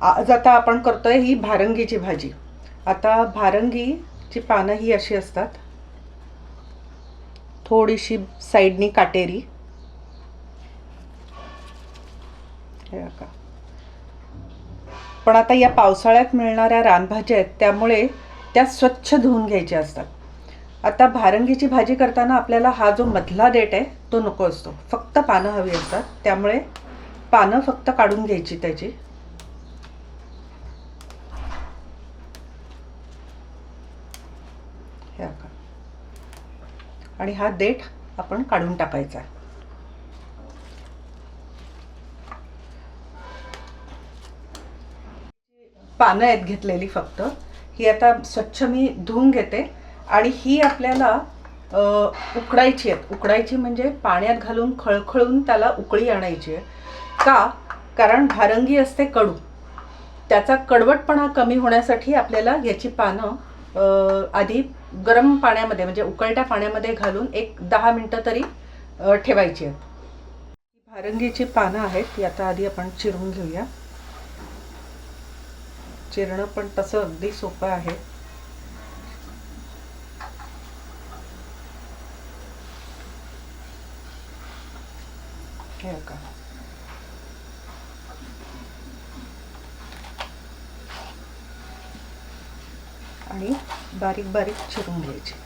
आज आता आपण करतोय ही भारंगीची भाजी. आता भारंगीची पानं ही अशी असतात. थोडीशी साईडनी काटेरी. हे पण आता या पावसाळ्यात मिळणाऱ्या रानभाज्या आहेत त्यामुळे त्या स्वच्छ धुवून घ्यायच्या असतात. आता भारंगीची भाजी करताना आपल्याला हा जो मधला डेट आहे तो नको असतो. फक्त पानं हवी असतात. त्यामुळे पानं फक्त काढून घ्यायची त्याची हे बघा. आणि हा देठ आपण काढून टाकायचा पानं आहेत घेतलेली फक्त. ही आता स्वच्छ मी धुवून घेते. आणि ही आपल्याला उकडायची आहेत. उकडायची म्हणजे पाण्यात घालून खळखळून त्याला उकळी आणायची आहे. का? कारण भारंगी असते कडू. त्याचा कडवटपणा कमी होण्यासाठी आपल्याला याची पानं आधी गरम पाण्यामध्ये म्हणजे उकळत्या पाण्यामध्ये घालून एक दहा मिनटं तरी ठेवायची आहेत. भारंगीची पानं आहेत ती आता आधी आपण चिरून घेऊया. चिरणं पण तसं अगदी सोपं आहे हे बघा. आणि बारीक बारीक चिरून घ्यायचे.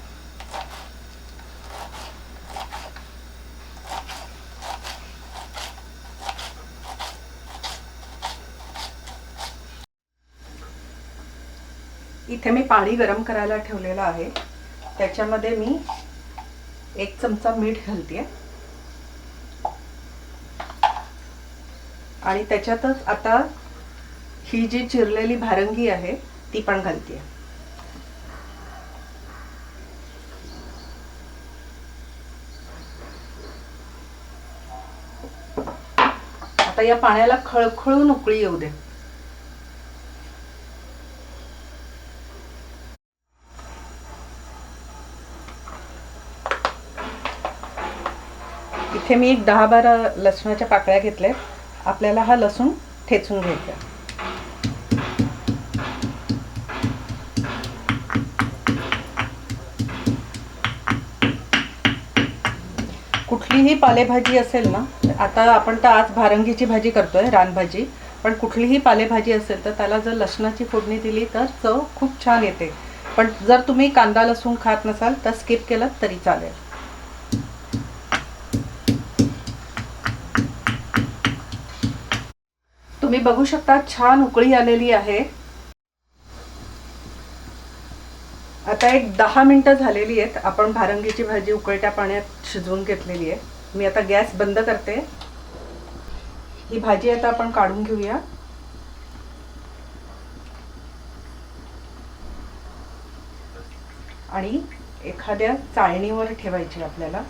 इथे मी पाणी गरम करायला ठेवलेलं आहे. त्याच्यामध्ये मी एक चमचा मीठ घालते. आणि त्याच्यातच आता ही जी चिरलेली भारंगी आहे ती पण घालते. आता या पाण्याला खळखळून उकळी येऊ दे. इथे मी एक दहा बारा लसणाच्या पाकळ्या घेतल्या आपल्याला हा लसूण ठेचून घ्यायचा कुठलीही पालेभाजी असेल ना आता आपण तर आज भारंगीची भाजी करतोय रानभाजी. पण कुठलीही पालेभाजी असेल तर त्याला जर लसणाची फोडणी दिली तर चव खूप छान येते. पण जर तुम्ही कांदा लसूण खात नसाल तर स्किप केलं तरी चालेल. तुम्ही बघू शकता छान उकळी आलेली आहे. आता एक दहा मिनटं झालेली आहेत. आपण भारंगीची भाजी उकळत्या पाण्यात शिजवून घेतलेली आहे. मी आता गॅस बंद करते. ही भाजी आता आपण काढून घेऊया. आणि एखाद्या चाळणीवर ठेवायची आपल्याला.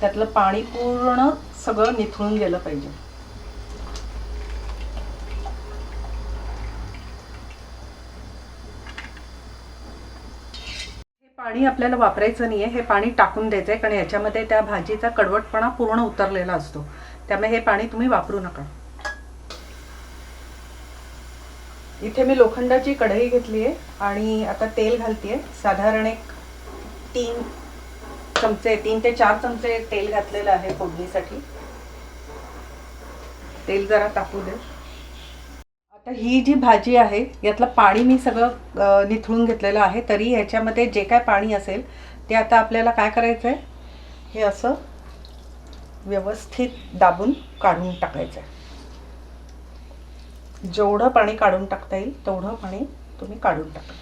त्यातलं पाणी पूर्ण सगळं निथळून गेलं पाहिजे. पाणी आपल्याला वापरायचं नाही आहे हे पाणी टाकून द्यायचं आहे कारण याच्यामध्ये त्या भाजीचा कडवटपणा पूर्ण उतरलेला असतो. त्यामुळे हे पाणी तुम्ही वापरू नका. इथे मी लोखंडाची कढई घेतली आहे आणि आता तेल घालते साधारण एक तीन चमचे तीन ते चार चमचे तेल घातलेलं आहे फोडणीसाठी. तेल जरा टाकू दे. ही जी भाजी आहे यातलं पाणी मी सगळं निथळून घेतलेलं आहे. तरी ह्याच्यामध्ये जे काय पाणी असेल ते आता आपल्याला काय करायचं आहे हे असं व्यवस्थित दाबून काढून टाकायचं आहे जेवढं पाणी काढून टाकता येईल तेवढं पाणी तुम्ही काढून टाका.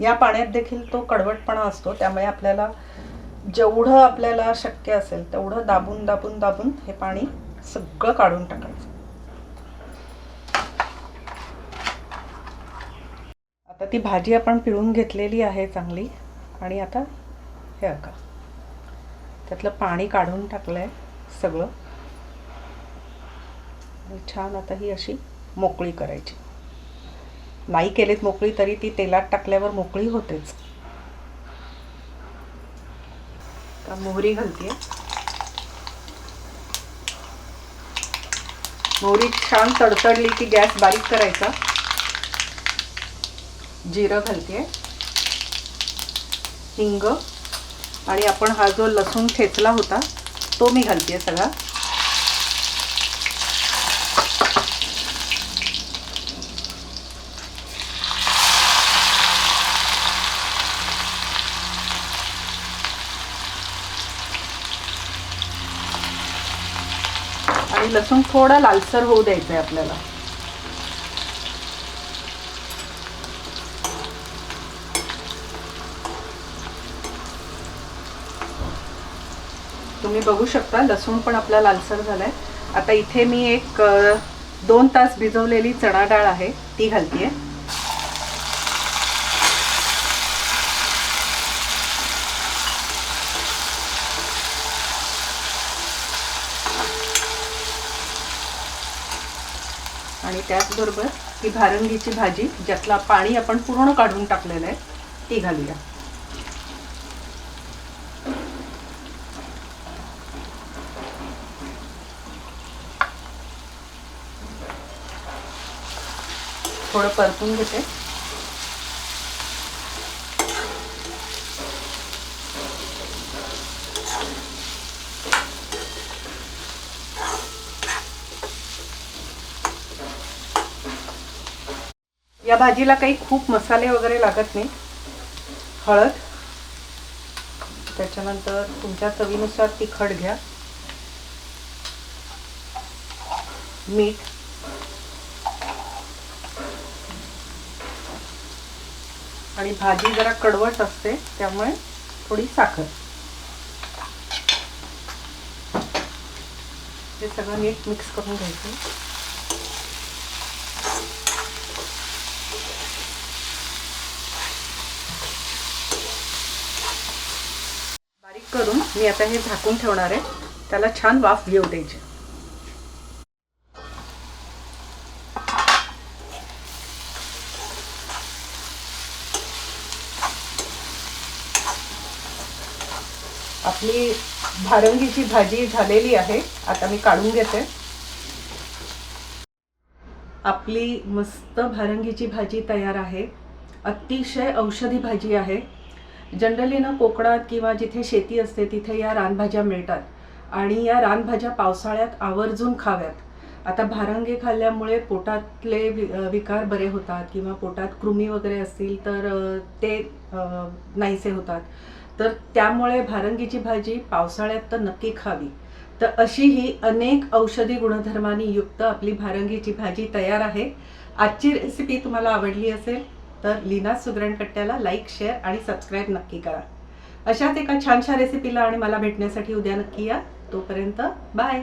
या पाण्यात देखील तो कडवटपणा असतो त्यामुळे आपल्याला जेवढं आपल्याला शक्य असेल तेवढं दाबून दाबून दाबून हे पाणी सगळं काढून टाकायचं. आता ती भाजी आपण पिळून घेतलेली आहे चांगली आणि आता हे अका त्यातलं पाणी काढून टाकलं आहे सगळं छान आता ही अशी मोकळी करायची. नाही केलीत मोकळी तरी ती तेलात टाकल्यावर मोकळी होतेच. मोहरी घालते मोहरी छान तडतडली की गॅस बारीक करायचा. जिरं घालते हिंग. आणि आपण हा जो लसूण ठेचला होता तो मी घालते सगळा. आणि लसूण थोडा लालसर होऊ द्यायचा आहे आपल्याला. तुम्ही बघू शकता लसूण पण आपला लालसर झालाय. आता इथे मी एक दोन तास भिजवलेली चणा डाळ आहे ती घालतीये. आणि त्याचबरोबर ही भारंगीची भाजी ज्यातला पाणी आपण पूर्ण काढून टाकलेलं आहे ती घालूया. थोडं परतून घेते. या भाजीला काही खूप मसाले वगैरे लागत नाही. हळद. त्याच्यानंतर तुमच्या चवीनुसार तिखट घ्या. मीठ. आणि भाजी जरा कडवट असते त्यामुळे थोडी साखर. हे सगळं नीट मिक्स करून घ्यायचं बारीक करून मी आता हे झाकून ठेवणार आहे. त्याला छान वाफ घेऊ द्यायची. आपली भारंगीची भाजी झालेली आहे. आता मी काढून घेते. आपली मस्त भारंगीची भाजी तयार आहे. अतिशय औषधी भाजी आहे. जनरली ना कोकणात किंवा जिथे शेती असते तिथे या रानभाज्या मिळतात. आणि या रानभाज्या पावसाळ्यात आवर्जून खाव्यात. आता भारंगी खाल्ल्यामुळे पोटातले विकार बरे होतात किंवा पोटात कृमी वगैरे असतील तर ते नाहीसे होतात. तर त्यामुळे भारंगीची भाजी पावसाळ्यात तर नक्की खावी. तर अशी ही अनेक औषधी गुणधर्मांनी युक्त आपली भारंगीची भाजी तयार आहे. आजची रेसिपी तुम्हाला आवडली असेल तर लीना सुगरणकट्ट्याला लाईक शेअर आणि सबस्क्राईब नक्की करा. अशाच एका छानशा रेसिपीला आणि मला भेटण्यासाठी उद्या नक्की या. तोपर्यंत बाय